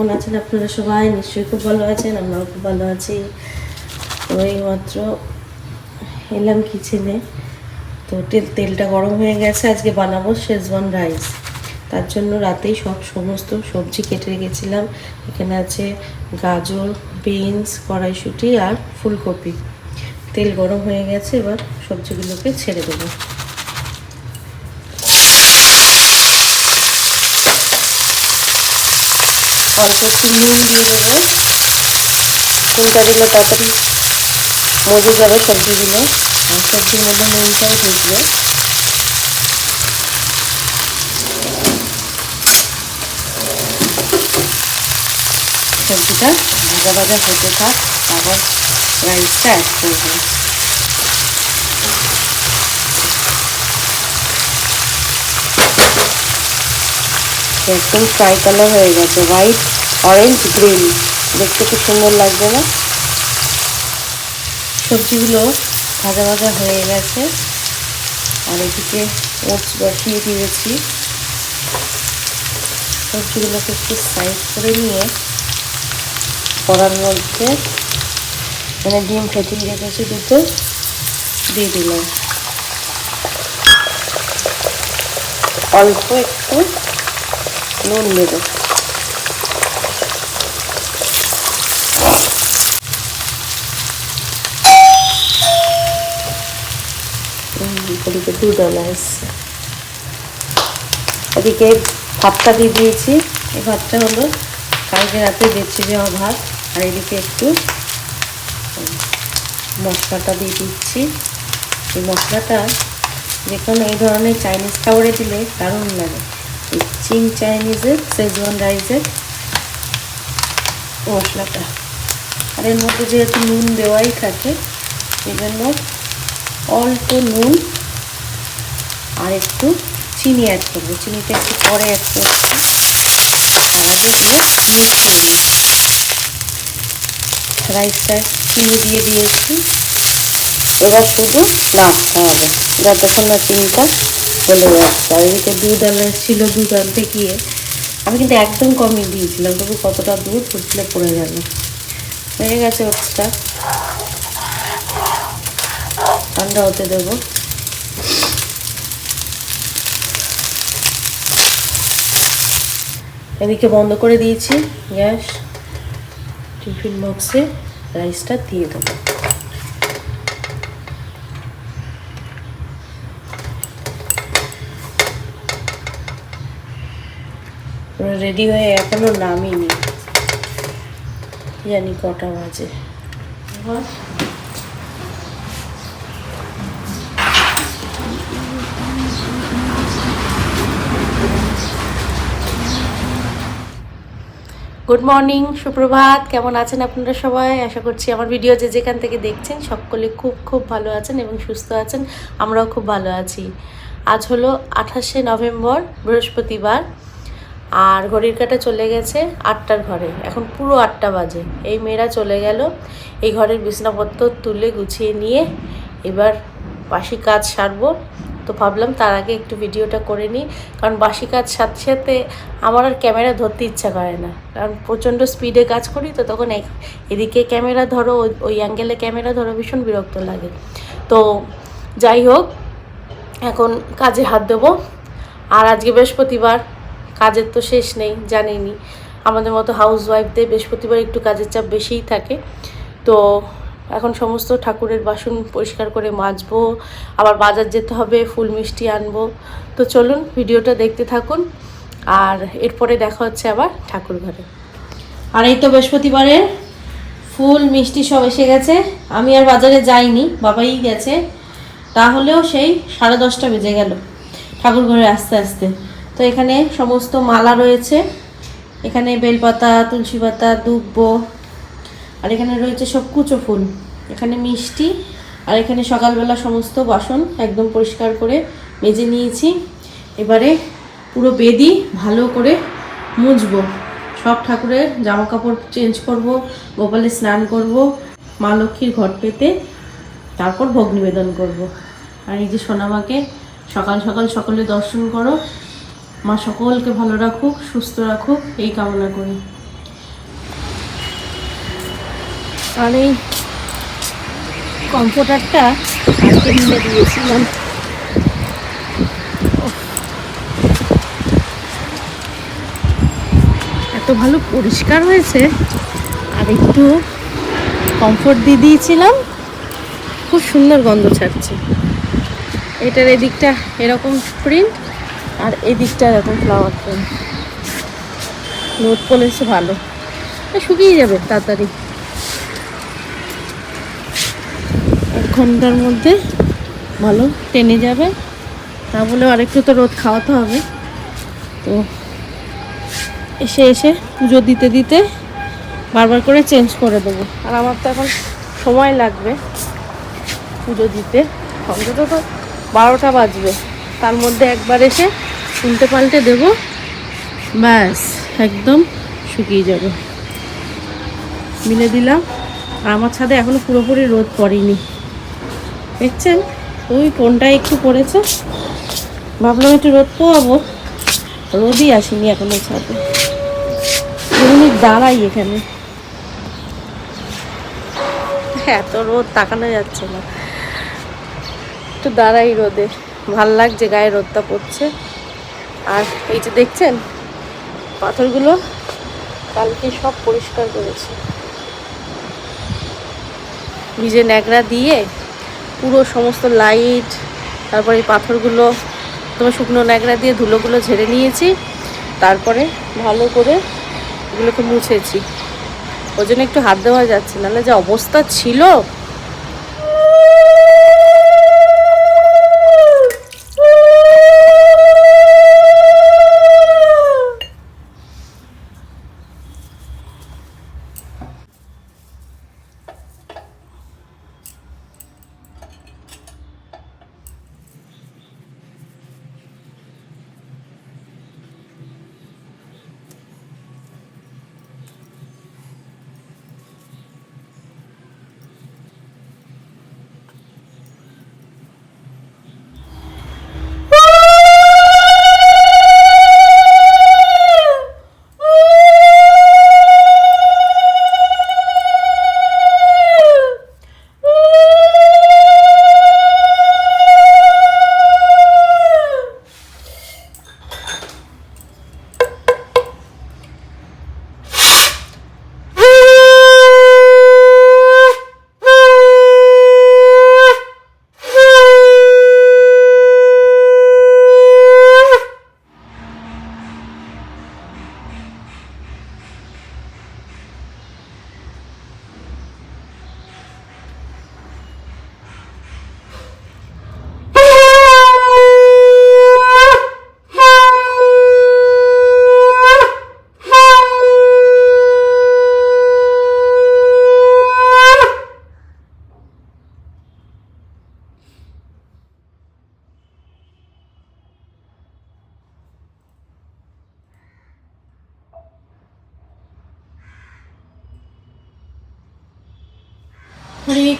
কেমন আছেন আপনারা সবাই? নিশ্চয়ই খুব ভালো আছেন, আমরাও খুব ভালো আছি। তো এইমাত্র এলাম কিচেনে। তো তেল, তেলটা গরম হয়ে গেছে, আজকে বানাবো শেজওয়ান রাইস। তার জন্য রাতেই সব সমস্ত সবজি কেটে রেখেছিলাম। এখানে আছে গাজর, বিনস, কড়াইশুঁটি আর ফুলকপি। তেল গরম হয়ে গেছে, এবার সবজিগুলোকে ছেড়ে দেবো। অল্প একটু নুন দিয়ে দেবো নুনটা দিলে তাড়াতাড়ি মজে যাবে সবজিগুলো আর সবজির মধ্যে নুনটাও ঢুকবে সবজিটা ভাজা ভাজা হতে থাক আবার রাইসটা অ্যাড করব একদম ফ্রাই কালার হয়ে গেছে হোয়াইট অরেঞ্জ গ্রিন দেখতে খুব সুন্দর লাগবে না? সবজিগুলো ভাজা ভাজা হয়ে গেছে। আর এদিকে ওটস বসিয়ে দিয়েছি। সবজিগুলোকে একটু সাইড করে নিয়ে করার মধ্যে মানে ডিম ফেটিয়ে রেখেছি দুটো, দিয়ে দিলাম। অল্প একটু নুন দেবো। এদিকে এদিকে ভাতটা দিয়ে দিয়েছি। এই ভাতটা হলো কালকে রাতে বেছে দেওয়া ভাত। আর এদিকে একটু মশলাটা দিয়ে দিচ্ছি। এই মশলাটা যে কোনো এই ধরনের চাইনিজ খাবারে দিলে দারুণ লাগে। চিং চাইনিজের সেজওয়ান রাইসের মশলাটা। আর এর মধ্যে যেহেতু নুন দেওয়াই থাকে সেই জন্য অল্প নুন আর একটু চিনি অ্যাড করব। চিনিটা একটু পরে অ্যাড তার আগে দিয়ে মিশিয়ে নিই রাইসটা চিনি দিয়ে দিয়েছি। এবার শুধু নাড়তে হবে যতক্ষণ না চিনিটা যাচ্ছে আর এদিকে দুধ আনা ছিল দুধ আনতে গিয়ে। আমি কিন্তু একদম কমই দিয়েছিলাম, তবু কতটা দুধ ফুটলে পড়ে গেল। হয়ে গেছে ওটসটা ঠান্ডা হতে দেবো। এদিকে বন্ধ করে দিয়েছি, গ্যাস, টিফিন বক্সে রাইসটা দিয়ে দেবো। রেডি হয়ে এখনও নামিনি। জানি কটা বাজে। গুড মর্নিং সুপ্রভাত। কেমন আছেন আপনারা সবাই? আশা করছি আমার ভিডিও যে যেখান থেকে দেখছেন সকলে খুব খুব ভালো আছেন এবং সুস্থ আছেন। আমরাও খুব ভালো আছি। আজ হলো আঠাশে নভেম্বর, বৃহস্পতিবার। আর ঘড়ির কাটা চলে গেছে আটটার ঘরে। এখন পুরো আটটা বাজে। এই মেয়েরা চলে গেল। এই ঘরের বিছনাপত্র তুলে গুছিয়ে নিয়ে এবার বাসি কাজ সারবো। তো ভাবলাম তার আগে একটু ভিডিওটা করে নিই। কারণ বাসি কাজ সাথে সাথে আমার আর ক্যামেরা ধরতে ইচ্ছা করে না। কারণ প্রচণ্ড স্পিডে কাজ করি তো তখন এক- এদিকে ক্যামেরা ধরো, ওই- অ্যাঙ্গেলে ক্যামেরা ধরো ভীষণ বিরক্ত লাগে। তো যাই হোক, এখন কাজে হাত দেবো। আর আজকে বৃহস্পতিবার কাজের তো শেষ নেই জানেনি আমাদের মতো হাউস ওয়াইফদের বৃহস্পতিবার একটু কাজের চাপ বেশিই থাকে। তো এখন সমস্ত ঠাকুরের বাসন পরিষ্কার করে মাজবো, আবার বাজার যেতে হবে, ফুল মিষ্টি আনব। তো চলুন ভিডিওটা দেখতে থাকুন, আর এরপরে দেখা হচ্ছে আবার ঠাকুর ঘরে। আর এই তো বৃহস্পতিবারে ফুল, মিষ্টি সব এসে গেছে। আমি আর বাজারে যাইনি, বাবাই গেছে। তাহলেও সেই সাড়ে দশটা বেজে গেল। ঠাকুর ঘরে আস্তে আস্তে। তো এখানে সমস্ত মালা রয়েছে। এখানে বেলপাতা তুলসী পাতা দুব্ব, আর এখানে রয়েছে সব কুচো ফুল। এখানে মিষ্টি, আর এখানে সকালবেলা সমস্ত বাসন একদম পরিষ্কার করে মেজে নিয়েছি। এবারে পুরো বেদি ভালো করে মুছবো। সব ঠাকুরের জামা কাপড় চেঞ্জ করব, গোপালে স্নান করব, মা লক্ষ্মীর ঘট পেতে, তারপর ভোগ নিবেদন করব। আর এই যে সোনামাকে সকাল সকাল সকলে দর্শন করো মা সকলকে ভালো রাখুক, সুস্থ রাখুক, এই কামনা করি। আর এই কম্পিউটারটা দিয়েছিলাম। এত ভালো পরিষ্কার হয়েছে। আর একটু কমফোর্ট দিয়ে দিয়েছিলাম। খুব সুন্দর গন্ধ ছাড়ছে। এটার এদিকটা এরকম প্রিন্ট আর এদিকটা এরকম ফ্লাওয়ার প্রিন্ট রোদ পড়েছে ভালো। শুকিয়ে যাবে তাড়াতাড়ি। এক ঘণ্টার মধ্যে ভালো টেনে যাবে। তা বলে আরেকটু তো রোদ খাওয়াতে হবে। তো এসে এসে পুজো দিতে দিতে বারবার করে চেঞ্জ করে দেবো। আর আমার তো এখন সময় লাগবে পুজো দিতে। অন্তত তো বারোটা বাজবে। তার মধ্যে একবার এসে উল্টে পাল্টে দেবো। ব্যাস, একদম শুকিয়ে যাবে। মিলে দিলাম। আর আমার ছাদে এখনও পুরোপুরি রোদ পড়েনি। দেখছেন? ওই কোনটা একটু পড়েছে? ভাবলাম একটু রোদ পোয়াবো। রোদই আসেনি এখনও ছাদে। এমনি দাঁড়াই এখানে। এত রোদ, তাকানো যাচ্ছে না। একটু দাঁড়াই রোদে। ভালো লাগছে গায়ে রোদটা পড়ছে। আর এই যে দেখছেন, পাথরগুলো কালকে সব পরিষ্কার করেছি। ভিজে ন্যাকড়া দিয়ে পুরো সমস্ত লাইট, তারপরে এই পাথরগুলো, তোমার শুকনো ন্যাকড়া দিয়ে ধুলোগুলো ঝেড়ে নিয়েছি, তারপরে ভালো করে এগুলোকে মুছেছি। ওই জন্য একটু হাত দেওয়া যাচ্ছে, নাহলে যে অবস্থা ছিল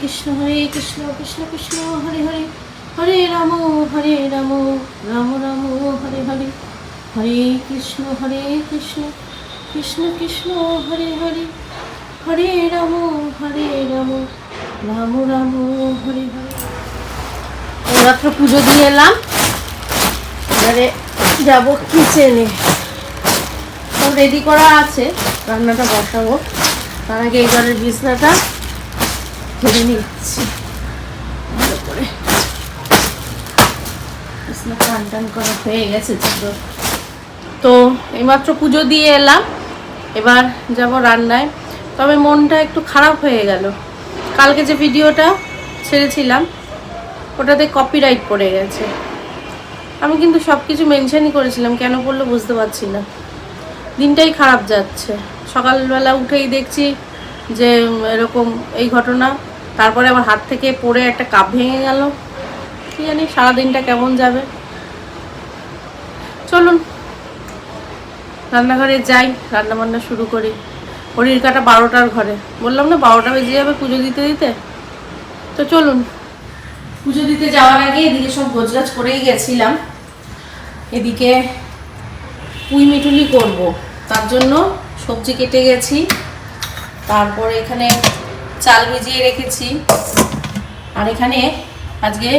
কৃষ্ণ, হরে কৃষ্ণ কৃষ্ণ কৃষ্ণ, হরে হরে। হরে রাম হরে রাম রাম রাম, হরে হরে। হরে কৃষ্ণ হরে কৃষ্ণ কৃষ্ণ কৃষ্ণ, হরে হরে। হরে রাম হরে রাম রাম রাম, হরে হরে। রাত্র পুজো দিয়ে এলাম। এবারে যাব কিচেনে। সব রেডি করা আছে। রান্নাটা বসাবো। তার আগে এবারের বিছনাটা ধরে নিচ্ছি। ভালো করে। টান টান করা হয়ে গেছে চাদর তো, এইমাত্র পুজো দিয়ে এলাম। এবার যাব রান্নায়। তবে মনটা একটু খারাপ হয়ে গেল। কালকে যে ভিডিওটা ছেড়েছিলাম, ওটাতে কপিরাইট পড়ে গেছে। আমি কিন্তু সব কিছু মেনশনই করেছিলাম, কেন পড়ল বুঝতে পারছি না। দিনটাই খারাপ যাচ্ছে। সকালবেলা উঠেই দেখছি যে এরকম এই ঘটনা তারপরে আবার হাত থেকে পড়ে একটা কাপ ভেঙে গেল। কি জানি সারাদিনটা কেমন যাবে। চলুন, রান্নাঘরে যাই রান্না বান্না শুরু করি। হরির কাটা বারোটার ঘরে। বললাম না, বারোটা বেজে যাবে পুজো দিতে দিতে? তো চলুন। পুজো দিতে যাওয়ার আগে এদিকে সব গোছগাছ করেই গেছিলাম। এদিকে পুঁই মিটুলি করব। তার জন্য সবজি কেটে গেছি। তারপর এখানে চাল ভিজিয়ে রেখেছি। আর এখানে আজকে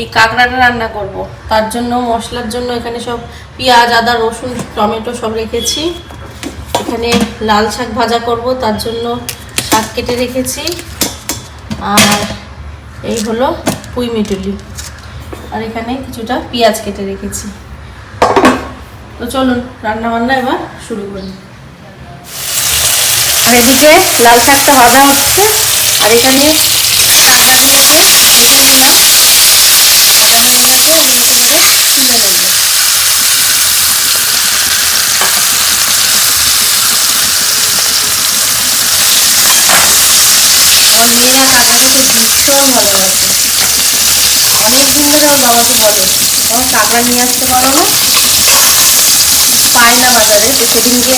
এই কাঁকড়াটা রান্না করব। তার জন্য, মশলার জন্য এখানে সব পেঁয়াজ, আদা, রসুন, টমেটো সব রেখেছি। এখানে লাল শাক ভাজা করব, তার জন্য শাক কেটে রেখেছি। আর এই হলো পুঁই মিটুলি। আর এখানে কিছুটা পেঁয়াজ কেটে রেখেছি। তো চলুন রান্না বান্না এবার শুরু করি। এদিকে লাল শাকটা ভাজা হচ্ছে, আর এখানে ভাজা হয়ে গেছে এগুলোকে তুলে নেব আমার মেয়ে কাঁকড়া খেতে ভীষণ ভালোবাসে অনেক দিন ধরে ওর বাবাকে বলে আমার কাঁকড়া নিয়ে আসতে পারো না? পায় না বাজারে তো সেদিনকে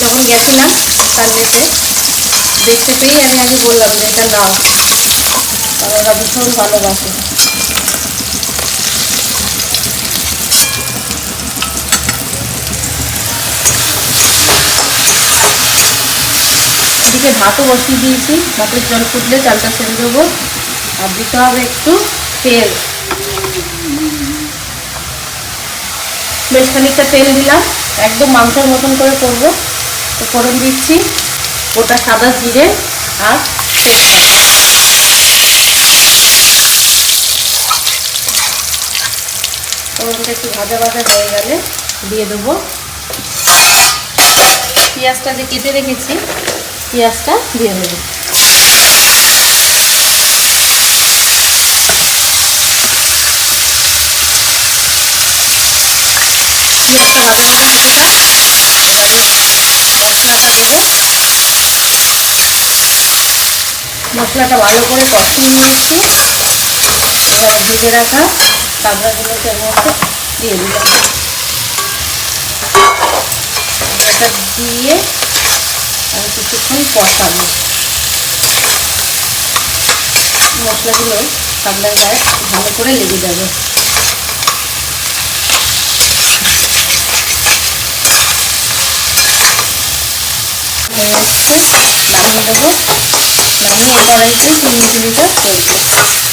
যখন গেছিলাম সানডেতে দেখতে পেয়ে আমি আগে বললাম যে এটা নাও আর ওরা ভীষণ ভালোবাসে। এদিকে ভাতও বসিয়ে দিয়েছি। ভাতের জল ফুটলে চালটা ছেড়ে দেবো। আর দিতে হবে একটু তেল। বেশ খানিকটা তেল দিলাম। একদম মাংসের মতন করে করব। ফোড়ন দিচ্ছি। গোটা সাদা জিরে আর ফোড়নটা একটু ভাজা ভাজা হয়ে গেলে দিয়ে দেবো। পেঁয়াজটা যে কেটে রেখেছি, পেঁয়াজটা দিয়ে দেবো। পেঁয়াজটা ভাজা ভাজা মশলাটা ভালো করে কষিয়ে নিয়েছি। এবারে ভেজে রাখা কাঁকড়াগুলোকে এর মধ্যে দিয়ে দিলাম। কাঁকড়াটা দিয়ে আমি কিছুক্ষণ কষাবো। মশলাগুলো কাঁকড়ার গায়ে ভালো করে লেগে যাবে। হয়ে এসছে নামিয়ে দেবো নামিয়ে এই কড়াইতে পুঁই মিটুলিটা করব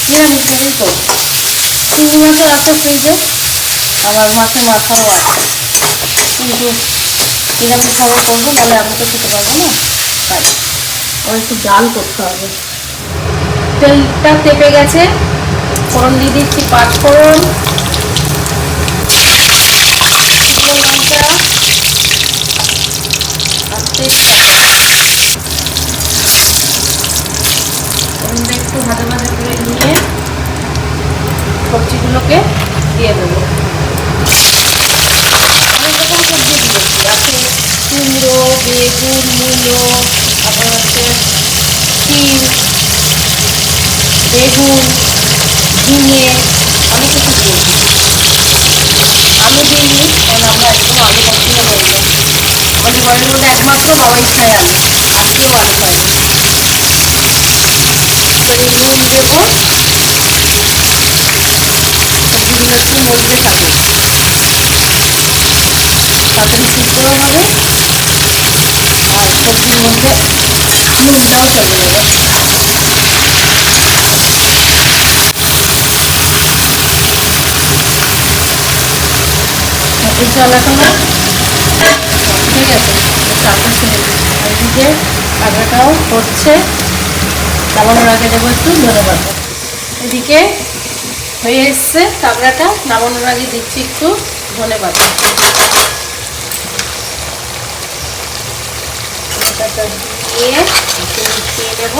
নিরামিষভাবেই করব চিংড়ি মাছও আছে ফ্রিজে আবার মাছের মাথাও আছে কিন্তু নিরামিষভাবে করব তাহলে আমি তো খেতে পারব না তাই আমার একটু জাল করতে হবে তেলটা তেপে গেছে ফোড়ন দিয়ে দিচ্ছি পাঁচ ফোড়ন শুকনো লঙ্কা আর তেজপাতা ফোড়নটা একটু ভাজা ভাজা করে নিয়ে সবজিগুলোকে দিয়ে দেবো অনেক রকম সবজি দিয়েছি আছে কুমড়ো মূলো তারপর আছে শিম বেগুন ঝিঙে অনেক কিছু দিয়েছি আলু দিইনি কারণ আমরা একদম আলু পছন্দ করি না আমাদের ঘরের মধ্যে একমাত্র বাবাই আলু আর কেউ আলু খায় না এবারে নুন দেবো সবজিগুলো একটু নড়তে থাকুক তাড়াতাড়ি সিদ্ধও হবে আর সবজির মধ্যে নুনটাও চলে যাবে ভাতের জল এখনও ঠিক আছে চালটা এদিকে কাঁকড়াটাও হচ্ছে নামানোর আগে দেবো একটু ধনে পাতা এদিকে হয়ে এসছে, কাঁকড়াটা, নামানোর আগে দিচ্ছি একটু ধনে পাতা ধনেপাতা দিয়ে মিশিয়ে নেব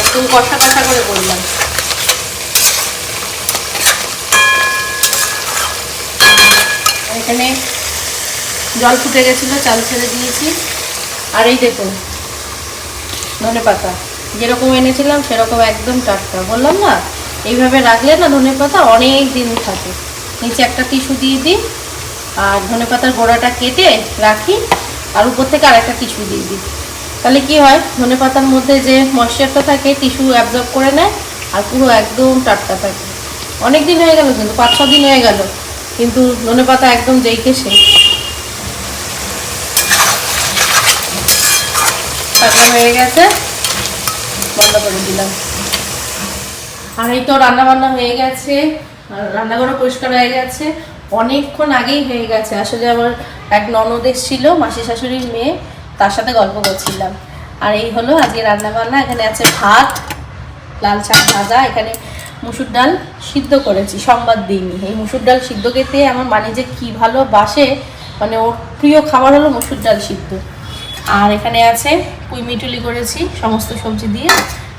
একদম কষা কষা করে বললাম এখানে জল ফুটে গেছিল চাল ছেড়ে দিয়েছি আর এই দেখুন ধনে পাতা যেরকম এনেছিলাম সেরকম একদম টাটকা। বললাম না, এইভাবে রাখলে না ধনে পাতা অনেক দিন থাকে। নিচে একটা টিস্যু দিয়ে দিই আর ধনে পাতার গোড়াটা কেটে রাখি, আর উপর থেকে আর একটা টিস্যু দিয়ে দিই। তাহলে কি হয়? ধনে পাতার মধ্যে যে ময়েশ্চারটা থাকে টিস্যু অ্যাবজর্ব করে নেয়, আর পুরো একদম টাটকা থাকে। অনেক দিন হয়ে গেল কিন্তু পাঁচ ছ দিন হয়ে গেল, কিন্তু ধনে পাতা একদম যেইকে সে তারপর হয়ে গেছে, বন্ধ করে দিলাম। আর এই তো রান্না বান্না হয়ে গেছে রান্নাঘরও পরিষ্কার হয়ে গেছে। অনেকক্ষণ আগেই হয়ে গেছে। আসলে আমার এক ননদ ছিল, মাসি শাশুড়ির মেয়ে, তার সাথে গল্প করছিলাম। আর এই হলো আজকে রান্না বান্না এখানে আছে ভাত, লাল শাক ভাজা, এখানে মুসুর ডাল সিদ্ধ করেছি সোমবার দিনই এই মুসুর ডাল সিদ্ধ খেতে আমার মানে যে কী ভালোবাসে মানে ওর প্রিয় খাবার হলো মুসুর ডাল সিদ্ধ। আর এখানে আছে পুঁই মিটুলি করেছি, সমস্ত সবজি দিয়ে।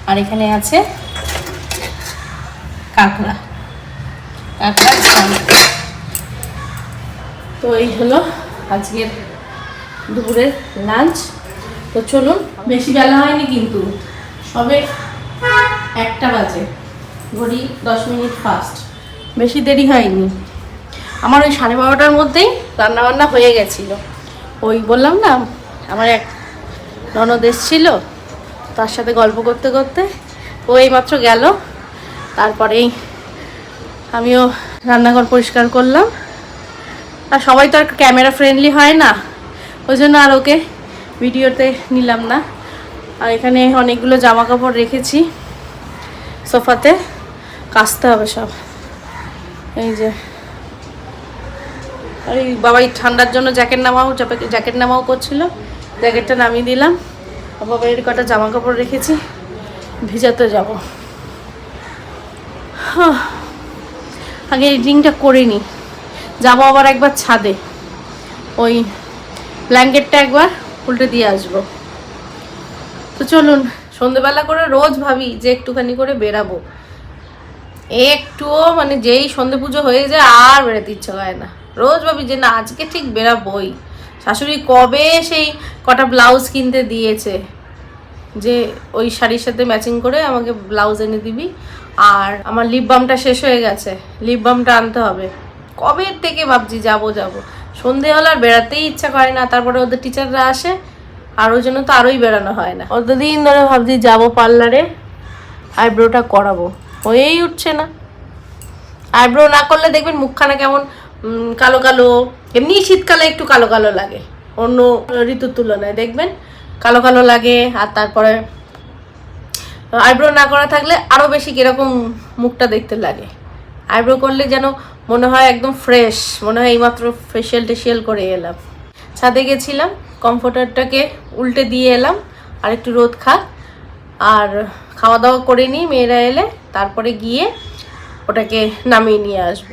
আর এখানে আছে কাঁকড়া। কাঁকড়া তো এই হলো আজকের দুপুরের লাঞ্চ। তো চলুন, বেশি বেলা হয়নি কিন্তু সবে একটা বাজে। ঘড়ি দশ মিনিট ফাস্ট বেশি দেরি হয়নি। আমার ওই সাড়ে বারোটার মধ্যেই রান্নাবান্না হয়ে গেছিল। ওই বললাম না, আমার এক ননদ এসছিল, তার সাথে গল্প করতে করতে ও এইমাত্র গেল। তারপরেই আমিও রান্নাঘর পরিষ্কার করলাম। আর সবাই তো আর ক্যামেরা ফ্রেন্ডলি হয় না। ওই জন্য আর ওকে ভিডিওতে নিলাম না। আর এখানে অনেকগুলো জামা কাপড় রেখেছি। সোফাতে কাচতে হবে সব। এই যে। আর এই বাবাই ঠান্ডার জন্য জ্যাকেট নামাও জ্যাকেট নামাও করছিল। জ্যাকেটটা নামিয়ে দিলাম। আর বাবাইয়ের কটা জামা কাপড় রেখেছি। ভিজাতে যাব। আগে এডিটিংটা করে নিই যাব আবার একবার ছাদে। ওই ব্ল্যাঙ্কেটটা একবার উল্টে দিয়ে আসব। তো চলুন, সন্ধেবেলা করে রোজ ভাবি যে একটুখানি করে বেরাবো। একটুও মানে যেই সন্ধে পুজো হয়ে যায় আর বেরোতে ইচ্ছে হয় না। রোজ ভাবি যে না, আজকে ঠিক বেরাবই। শাশুড়ি কবে সেই কটা ব্লাউজ কিনতে দিয়েছে? যে ওই শাড়ির সাথে ম্যাচিং করে আমাকে ব্লাউজ এনে দিবি। আর আমার লিপ বামটা শেষ হয়ে গেছে। লিপ বামটা আনতে হবে। কবে থেকে ভাবছি যাব যাব। সন্ধে হলে আর বেড়াতেই ইচ্ছা করে না, তারপরে ওদের টিচাররা আসে, আর ওই জন্য তো আরোই বেড়ানো হয় না। অতদিন ধরে ভাবছি যাব পার্লারে, আইব্রোটা করাবো। হয়েই উঠছে না। আইব্রো না করলে দেখবেন মুখখানা কেমন কালো কালো, এমনি শীতকালে একটু কালো কালো লাগে, অন্য ঋতুর তুলনায়। দেখবেন কালো কালো লাগে, আর তারপরে আইব্রো না করা থাকলে আরও বেশি কীরকম মুখটা দেখতে লাগে। আইব্রো করলে যেন মনে হয় একদম ফ্রেশ মনে হয় এইমাত্র ফেশিয়াল টেশিয়াল করে এলাম। ছাদে গেছিলাম কমফোর্টারটাকে উল্টে দিয়ে এলাম আর একটু রোদ খাক। আর খাওয়া দাওয়া করে নিই, মেয়েরা এলে, তারপরে গিয়ে ওটাকে নামিয়ে নিয়ে আসব।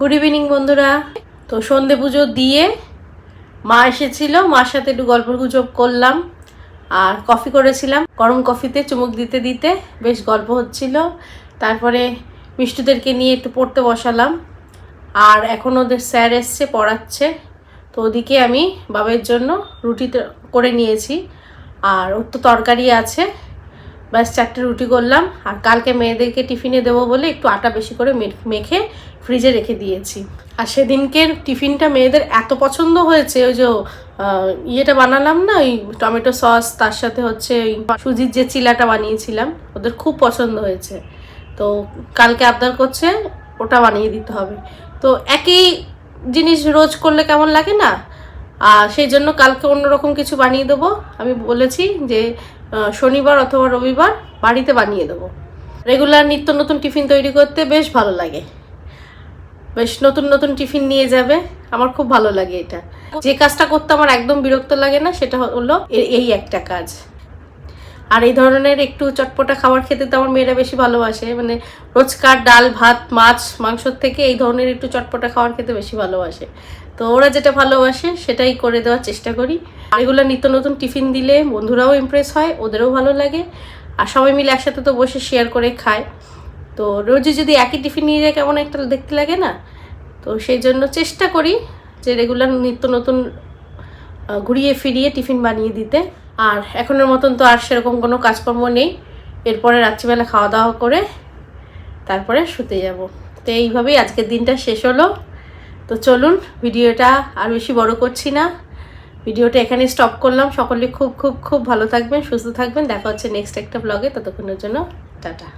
গুড ইভিনিং বন্ধুরা। তো সন্ধে পুজো দিয়ে মা এসেছিল, মার সাথে একটু গল্প গুজব করলাম আর কফি করেছিলাম। গরম কফিতে চুমুক দিতে দিতে বেশ গল্প হচ্ছিল। তারপরে মিষ্টুদেরকে নিয়ে একটু পড়তে বসালাম। আর এখন ওদের স্যার এসছে, পড়াচ্ছে। তো ওদিকে আমি বাবার জন্য রুটি করে নিয়েছি। আর ওর তো তরকারি আছে। ব্যাস চারটে রুটি করলাম। আর কালকে মেয়েদেরকে টিফিনে দেবো বলে একটু আটা বেশি করে মেখে ফ্রিজে রেখে দিয়েছি। আর সেদিনকের টিফিনটা মেয়েদের এত পছন্দ হয়েছে, ওই যে ইয়েটা বানালাম না, ওই টমেটো সস, তার সাথে হচ্ছে ওই সুজির যে চিলাটা বানিয়েছিলাম, ওদের খুব পছন্দ হয়েছে। তো কালকে আবদার করছে, ওটা বানিয়ে দিতে হবে। তো একই জিনিস রোজ করলে কেমন লাগে না? আর সেই জন্য কালকে অন্যরকম কিছু বানিয়ে দেবো। আমি বলেছি যে শনিবার অথবা রবিবার বাড়িতে বানিয়ে দেবো। রেগুলার নিত্য নতুন টিফিন তৈরি করতে বেশ ভালো লাগে। বেশ নতুন নতুন টিফিন নিয়ে যাবে। আমার খুব ভালো লাগে এটা। যে কাজটা করতে আমার একদম বিরক্ত লাগে না, সেটা হলো এই একটা কাজ। আর এই ধরনের একটু চটপটা খাবার খেতে তো আমার মেয়েরা বেশি ভালোবাসে। মানে রোজকার ডাল, ভাত, মাছ মাংসর থেকে এই ধরনের একটু চটপটা খাবার খেতে বেশি ভালোবাসে। তো ওরা যেটা ভালোবাসে সেটাই করে দেওয়ার চেষ্টা করি। আর এগুলো নিত্য নতুন টিফিন দিলে বন্ধুরাও ইমপ্রেস হয়, ওদেরও ভালো লাগে। আর সবাই মিলে একসাথে তো বসে শেয়ার করে খায়। তো রোজই যদি একই টিফিন নিয়ে যায়, কেমন একটা দেখতে লাগে না? তো সেই জন্য চেষ্টা করি যে রেগুলার নিত্য নতুন ঘুরিয়ে ফিরিয়ে টিফিন বানিয়ে দিতে। আর এখনের মতন তো আর সেরকম কোনো কাজকর্ম নেই। এরপরে রাত্রিবেলা খাওয়া দাওয়া করে তারপরে শুতে যাব। তো এইভাবেই আজকের দিনটা শেষ হলো। তো চলুন, ভিডিওটা আর বেশি বড় করছি না। ভিডিওটা এখানে স্টপ করলাম। সকলে খুব খুব খুব ভালো থাকবেন, সুস্থ থাকবেন। দেখা হচ্ছে নেক্সট একটা ব্লগে ততক্ষণের জন্য, টাটা।